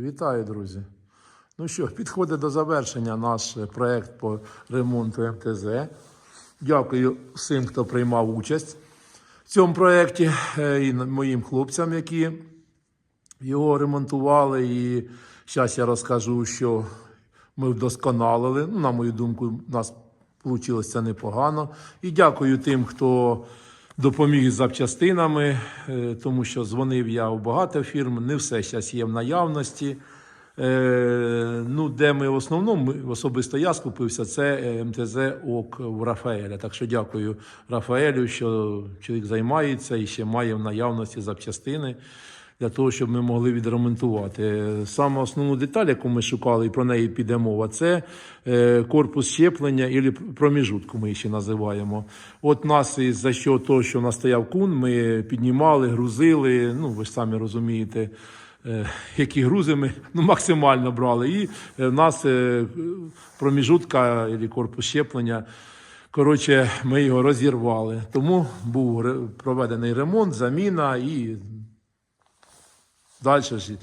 Вітаю, друзі. Ну що, підходить до завершення наш проект по ремонту МТЗ. Дякую всім, хто приймав участь в цьому проєкті е, і моїм хлопцям, які його ремонтували. І зараз я розкажу, що ми вдосконалили. Ну, на мою думку, у нас вийшло непогано. І дякую тим, хто допоміг з запчастинами, е, тому що дзвонив я у багато фірм, не все зараз є в наявності. Е, ну, де ми в основному, особисто я скупився, це е, МТЗ ОК в Рафаеля. Так що дякую Рафаелю, що чоловік займається і ще має в наявності запчастини для того, щоб ми могли відремонтувати. Саме основну деталь, яку ми шукали, і про неї піде мова, це е, корпус щеплення або проміжутку, ми ще називаємо. От нас із за що того, що у нас стояв кун, ми піднімали, грузили. Ну, ви ж самі розумієте. е, Які грузи ми ну, максимально брали. І в нас е, проміжутка або корпус щеплення. Коротше, ми його розірвали. Тому був проведений ремонт, заміна і Далі ж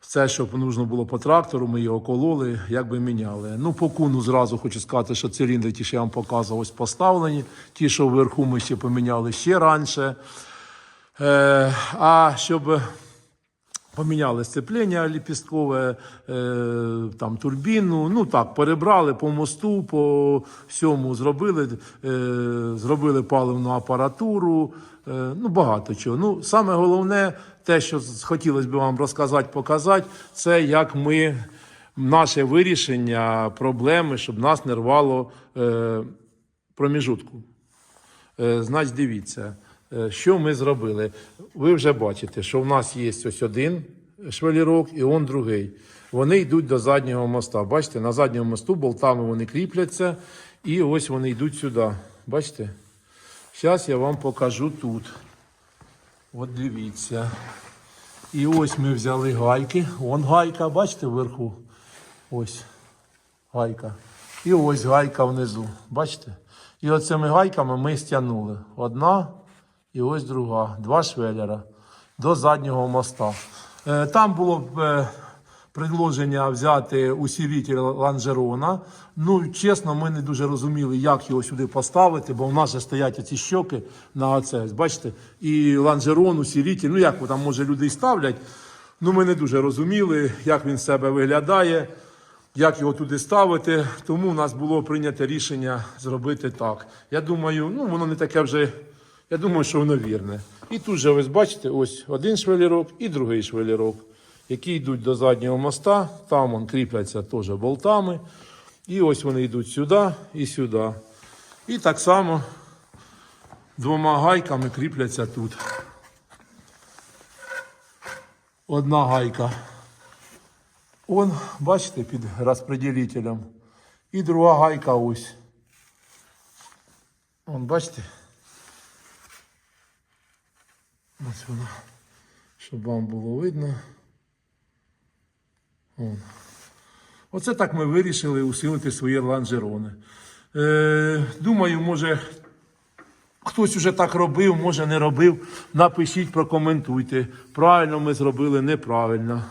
все, що потрібно було по трактору, ми його кололи, як би міняли. Ну, по куну зразу хочу сказати, що циліндри, ті, що я вам показував, ось поставлені. Ті, що вверху ми ще поміняли ще раніше. Е, а щоб поміняли сцеплення ліпісткове, е, там турбіну, ну так, перебрали по мосту, по всьому зробили, е, зробили паливну апаратуру, е, ну багато чого. Ну, саме головне, те, що хотілося б вам розказати, показати, це як ми. Наше вирішення проблеми, щоб нас не рвало проміжутку. Значить, дивіться, що ми зробили. Ви вже бачите, що в нас є ось один швелірок і он другий. Вони йдуть до заднього моста. Бачите, на задньому мосту болтами вони кріпляться, і ось вони йдуть сюди. Бачите? Зараз я вам покажу тут. От дивіться. І ось ми взяли гайки. Вон гайка, бачите, вверху. Ось гайка. І ось гайка внизу. Бачите? І оцими гайками ми стягнули. Одна і ось друга. Два швеллера до заднього моста. Е, Там було е, предложення взяти усилитель ланжерона. Ну, чесно, ми не дуже розуміли, як його сюди поставити, бо в нас же стоять оці щоки на оце. Бачите? І ланжерон, усилитель, ну як там може люди і ставлять. Ну, ми не дуже розуміли, як він себе виглядає як його туди ставити. Тому у нас було прийнято рішення зробити так. Я думаю, ну воно не таке вже. Я думаю, що воно вірне. І тут же ви бачите, ось один швелірок і другий швелірок, які йдуть до заднього моста. Там он кріпляться теж болтами. І ось вони йдуть сюди і сюди. І так само двома гайками кріпляться тут. Одна гайка Он, бачите, під розподілителем. І друга гайка ось. Вон, бачите? Ось вона. Щоб вам було видно. Вон. Оце так ми вирішили усилити свої ланжерони. Е, думаю, може, хтось уже так робив, може не робив. Напишіть, прокоментуйте. Правильно ми зробили, неправильно.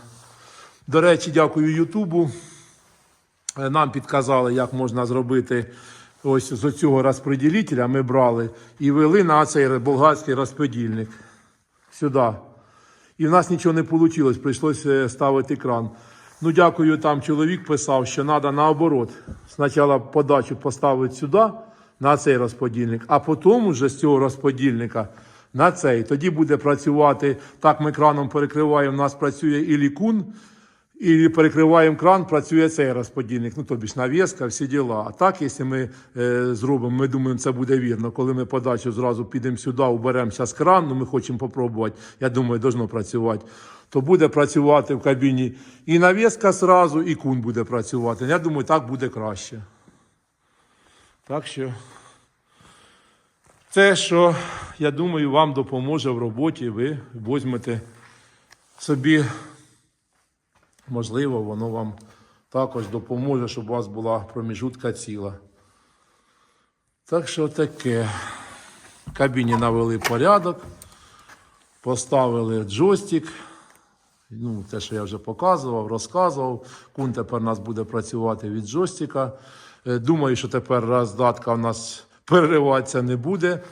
До речі, дякую Ютубу. Е, Нам підказали, як можна зробити ось з цього розподілителя. Ми брали і вели на цей болгарський розподільник сюди. І в нас нічого не вийшло, прийшлося ставити кран. Ну, дякую, там чоловік писав, що треба наоборот. Спочатку подачу поставити сюди, на цей розподільник, а потім вже з цього розподільника на цей. Тоді буде працювати, так ми краном перекриваємо, у нас працює і лікун, і перекриваємо кран, працює цей розподільник, ну тобі ж навіска, всі діла. А так, якщо ми е, зробимо, ми думаємо, це буде вірно. Коли ми подачу зразу підемо сюди, уберемо зараз кран, ну ми хочемо попробувати, я думаю, должно працювати, то буде працювати в кабіні і навіска зразу, і кун буде працювати. Я думаю, так буде краще. Так що це, що я думаю, вам допоможе в роботі, ви візьмете собі Можливо, воно вам також допоможе, щоб у вас була проміжутка ціла. Так що таке. В кабіні навели порядок, поставили джойстик. Ну, те, що я вже показував, розказував. Кун тепер у нас буде працювати від джойстика. Е, Думаю, що тепер роздатка в нас перериватися не буде,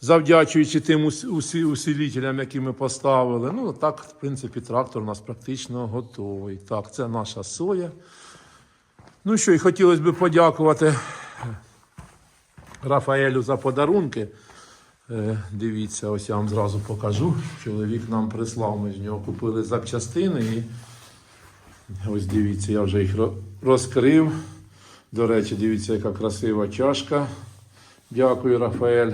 завдячуючи тим ус- усилителям, які ми поставили. Ну, так, в принципі, трактор у нас практично готовий. Так, це наша соя. Ну що, і хотілося б подякувати Рафаелю за подарунки. Е, Дивіться, ось я вам зразу покажу. Чоловік нам прислав, ми з нього купили запчастини. І ось дивіться, я вже їх розкрив. До речі, дивіться, яка красива чашка. Дякую, Рафаель.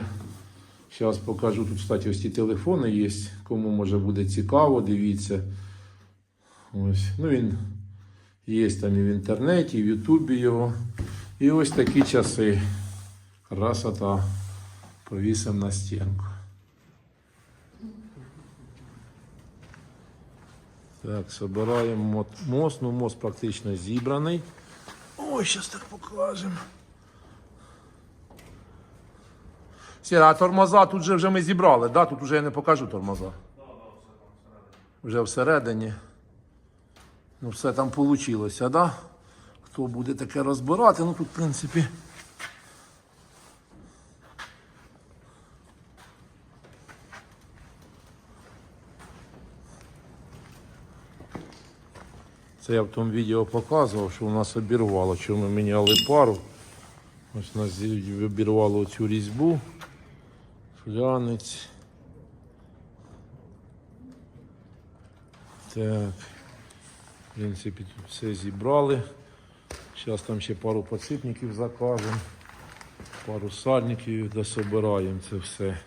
Зараз покажу. Тут, кстати, ось ті телефони є. Кому може буде цікаво, дивіться. Ось. Ну, він є там і в інтернеті, і в Ютубі його. І ось такі часи. Красота. Повісимо на стінку. Так, собираємо мот- мост. Ну, мост практично зібраний. Ой, зараз так покажемо. Сіра, а тормоза тут же вже ми зібрали, да? Тут вже я не покажу тормоза. Вже всередині. Ну, все там вийшло, да? Хто буде таке розбирати? Ну тут, в принципі. Це я в тому відео показував, що у нас обірвало, що ми міняли пару. Ось у нас обірвало цю різьбу. Флянець. Так. В принципі, тут все зібрали. Зараз там ще пару подсипників закажемо. Пару сальників дособираємо це все.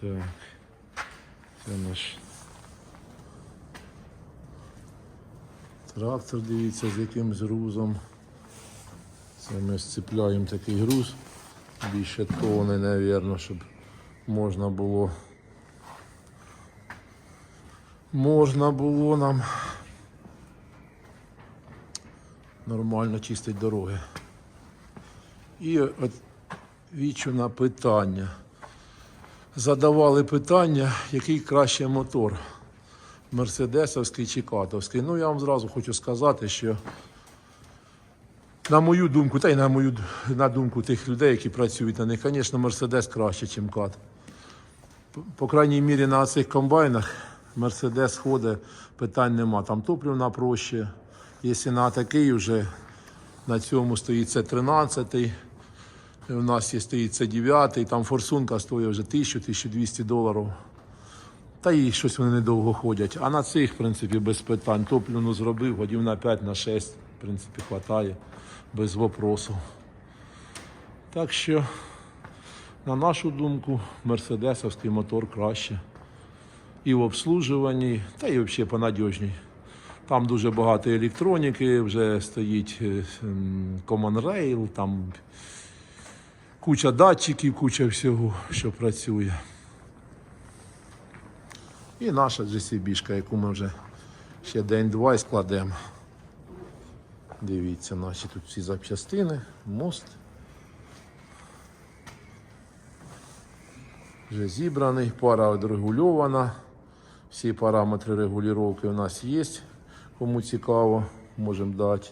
Так. Це наш трактор, дивіться, з якимсь грузом. Це ми сцепляємо такий груз. Більше тони, мабуть, щоб можна було. Можна було нам нормально чистити дороги. І от вічу на питання. Задавали питання, який краще мотор. Мерседесовський чи Катовський. Ну, я вам зразу хочу сказати, що на мою думку, та й на мою на думку тих людей, які працюють на них, звісно, Мерседес краще, ніж Кат. По- крайній мірі на цих комбайнах Мерседес ходить, питань нема. Там топливна проще. Якщо на такий вже на цьому стоїть це 13 у нас є стоїть це 9 там форсунка стоїть вже 1000-1200 доларів. Та і щось вони недовго ходять. А на цих, в принципі, без питань. Топливну зробив, годів на 5, на 6, в принципі, хватає без вопросу. Так що, на нашу думку, мерседесовський мотор краще. І в обслужуванні, та й взагалі понадіжній. Там дуже багато електроніки, вже стоїть е, Common Rail, там куча датчиків, куча всього, що працює. І наша GCB, яку ми вже ще день-два складемо. Дивіться, наші тут всі запчастини, мост. Вже зібраний, пара відрегульована. Всі параметри регулювання у нас є. Кому цікаво, можемо дати.